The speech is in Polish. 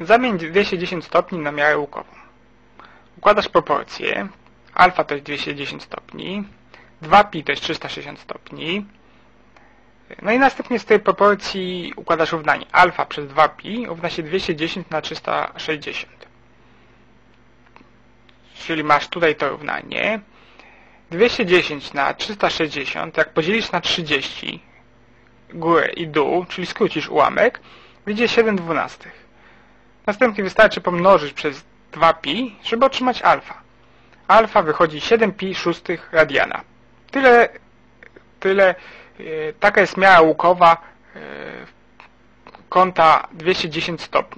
Zamień 210 stopni na miarę łukową. Układasz proporcje. Alfa to jest 210 stopni. 2pi to jest 360 stopni. No i następnie z tej proporcji układasz równanie. Alfa przez 2pi równa się 210 na 360. Czyli masz tutaj to równanie. 210 na 360, jak podzielisz na 30, górę i dół, czyli skrócisz ułamek, wyjdzie 7 dwunastych. Następnie wystarczy pomnożyć przez 2pi, żeby otrzymać alfa. Alfa wychodzi 7pi szóstych radiana. Tyle, tyle, e, taka jest miara łukowa e, kąta 210 stopni.